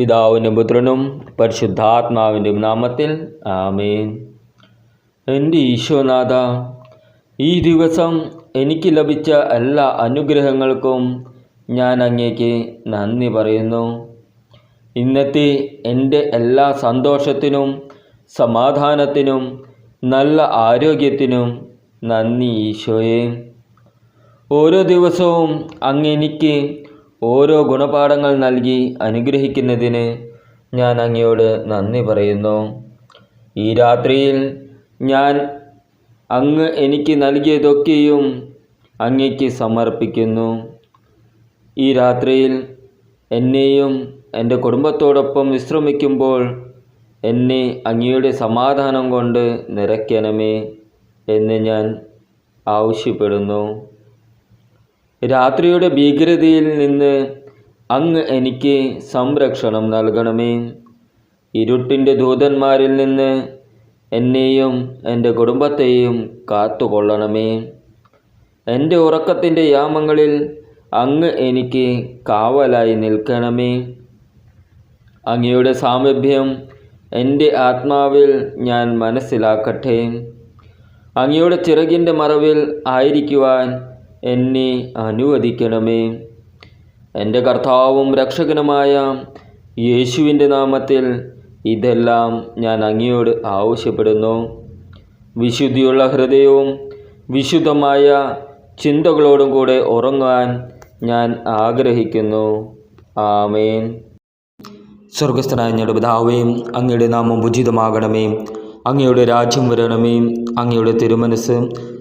പിതാവിനും പുത്രനും പരിശുദ്ധാത്മാവിന്റെ നാമത്തിൽ ആമേൻ. എന്റെ ഈശോനാഥ ഈ ദിവസം എനിക്ക് ലഭിച്ച എല്ലാ അനുഗ്രഹങ്ങൾക്കും ഞാൻ അങ്ങേക്ക് നന്ദി പറയുന്നു. ഇന്നത്തെ എന്റെ എല്ലാ സന്തോഷത്തിനും സമാധാനത്തിനും നല്ല ആരോഗ്യത്തിനും നന്ദി ഈശോയെ. ഓരോ ദിവസവും അങ്ങ് എനിക്ക് ഓരോ ഗുണപാഠങ്ങൾ നൽകി അനുഗ്രഹിക്കുന്നതിന് ഞാൻ അങ്ങയോട് നന്ദി പറയുന്നു. ഈ രാത്രിയിൽ ഞാൻ അങ്ങ് എനിക്ക് നൽകിയതൊക്കെയും അങ്ങയ്ക്ക് സമർപ്പിക്കുന്നു. ഈ രാത്രിയിൽ എന്നെയും എന്റെ കുടുംബത്തോടൊപ്പം വിശ്രമിക്കുമ്പോൾ എന്നെ അങ്ങയുടെ സമാധാനം കൊണ്ട് നിറയ്ക്കണമേ എന്ന് ഞാൻ ആവശ്യപ്പെടുന്നു. രാത്രിയുടെ ഭീകരതയിൽ നിന്ന് അങ്ങ് എനിക്ക് സംരക്ഷണം നൽകണമേ. ഇരുട്ടിന്റെ ദൂതന്മാരിൽ നിന്ന് എന്നെയും എന്റെ കുടുംബത്തെയും കാത്തുകൊള്ളണമേ. എന്റെ ഉറക്കത്തിന്റെ യാമങ്ങളിൽ അങ്ങ് എനിക്ക് കാവലായി നിൽക്കണമേ. അങ്ങയുടെ സാമീപ്യം എന്റെ ആത്മാവിൽ ഞാൻ മനസ്സിലാക്കട്ടെ. അങ്ങയുടെ ചിറകിന്റെ മറവിൽ ആയിരിക്കുവാൻ എന്നെ അനുവദിക്കണമേ. എന്റെ കർത്താവും രക്ഷകനുമായ യേശുവിന്റെ നാമത്തിൽ ഇതെല്ലാം ഞാൻ അങ്ങയോട് ആവശ്യപ്പെടുന്നു. വിശുദ്ധിയുള്ള ഹൃദയവും വിശുദ്ധമായ ചിന്തകളോടും കൂടെ ഉറങ്ങാൻ ഞാൻ ആഗ്രഹിക്കുന്നു. ആമേൻ. സ്വർഗസ്ഥനായ ഞങ്ങളുടെ പിതാവേ അങ്ങയുടെ നാമം ഉചിതമാകണമേ. അങ്ങയുടെ രാജ്യം വരണമേ. അങ്ങയുടെ തിരുമനസ്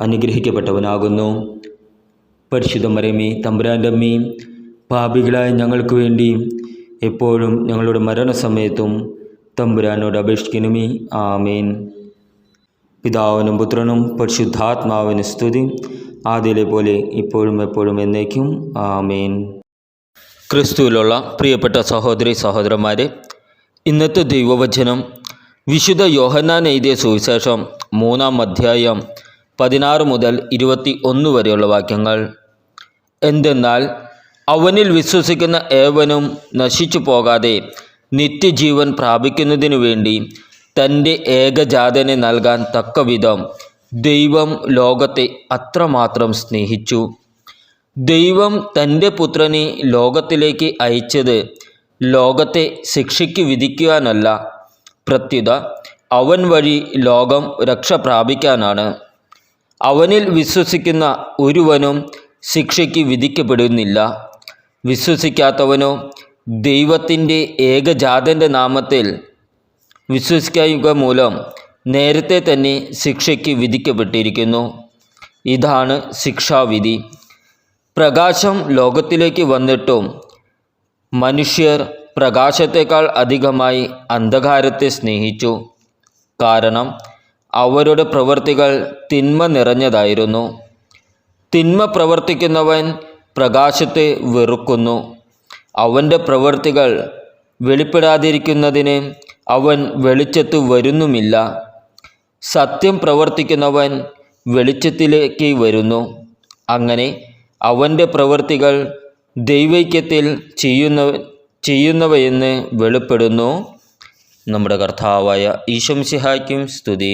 അനുഗ്രഹിക്കപ്പെട്ടവനാകുന്നു. പരിശുദ്ധ മരമേ തമ്പുരാന്റെ അമ്മീ പാപികളായ ഞങ്ങൾക്ക് വേണ്ടി എപ്പോഴും ഞങ്ങളുടെ മരണസമയത്തും തമ്പുരാനോട് അപേക്ഷിക്കണമേ. ആമേൻ. പിതാവിനും പുത്രനും പരിശുദ്ധാത്മാവിന് സ്തുതി. ആദ്യയിലെ പോലെ ഇപ്പോഴും എപ്പോഴും എന്നേക്കും. ആമേൻ. ക്രിസ്തുവിലുള്ള പ്രിയപ്പെട്ട സഹോദരി സഹോദരന്മാരെ ഇന്നത്തെ ദൈവവചനം വിശുദ്ധ യോഹന്നാൻ എഴുതിയ സുവിശേഷം മൂന്നാം അധ്യായം പതിനാറ് മുതൽ ഇരുപത്തി ഒന്ന് വരെയുള്ള വാക്യങ്ങൾ. എന്തെന്നാൽ അവനിൽ വിശ്വസിക്കുന്ന ഏവനും നശിച്ചു പോകാതെ നിത്യജീവൻ പ്രാപിക്കുന്നതിനു വേണ്ടി തന്റെ ഏകജാതനെ നൽകാൻ തക്കവിധം ദൈവം ലോകത്തെ അത്രമാത്രം സ്നേഹിച്ചു. ദൈവം തന്റെ പുത്രനെ ലോകത്തിലേക്ക് അയച്ചത് ലോകത്തെ ശിക്ഷയ്ക്ക് വിധിക്കുവാനല്ല പ്രത്യുത അവൻ വഴി ലോകം രക്ഷ പ്രാപിക്കാനാണ്. അവനിൽ വിശ്വസിക്കുന്ന ഒരുവനും ശിക്ഷയ്ക്ക് വിധിക്കപ്പെടുന്നില്ല. വിശ്വസിക്കാത്തവനോ ദൈവത്തിന്റെ ഏകജാതന്റെ നാമത്തിൽ വിശ്വസിക്കുക മൂലം നേരത്തെ തന്നെ ശിക്ഷയ്ക്ക് വിധിക്കപ്പെട്ടിരിക്കുന്നു. ഇതാണ് ശിക്ഷാവിധി. പ്രകാശം ലോകത്തിലേക്ക് വന്നിട്ടും മനുഷ്യർ പ്രകാശത്തെക്കാൾ അധികമായി അന്ധകാരത്തെ സ്നേഹിച്ചു. കാരണം അവരുടെ പ്രവൃത്തികൾ തിന്മ നിറഞ്ഞതായിരുന്നു. തിന്മ പ്രവർത്തിക്കുന്നവൻ പ്രകാശത്തെ വെറുക്കുന്നു. അവന്റെ പ്രവൃത്തികൾ വെളിപ്പെടാതിരിക്കുന്നതിന് അവൻ വെളിച്ചത്ത് വരുന്നുമില്ല. സത്യം പ്രവർത്തിക്കുന്നവൻ വെളിച്ചത്തിലേക്ക് വരുന്നു. അങ്ങനെ അവന്റെ പ്രവൃത്തികൾ ദൈവൈക്യത്തിൽ ചെയ്യുന്ന ചെയ്യുന്നവയെന്ന് വെളിപ്പെടുന്നു. നമ്മുടെ കർത്താവായ ഈശംസിഹായ്ക്കും സ്തുതി.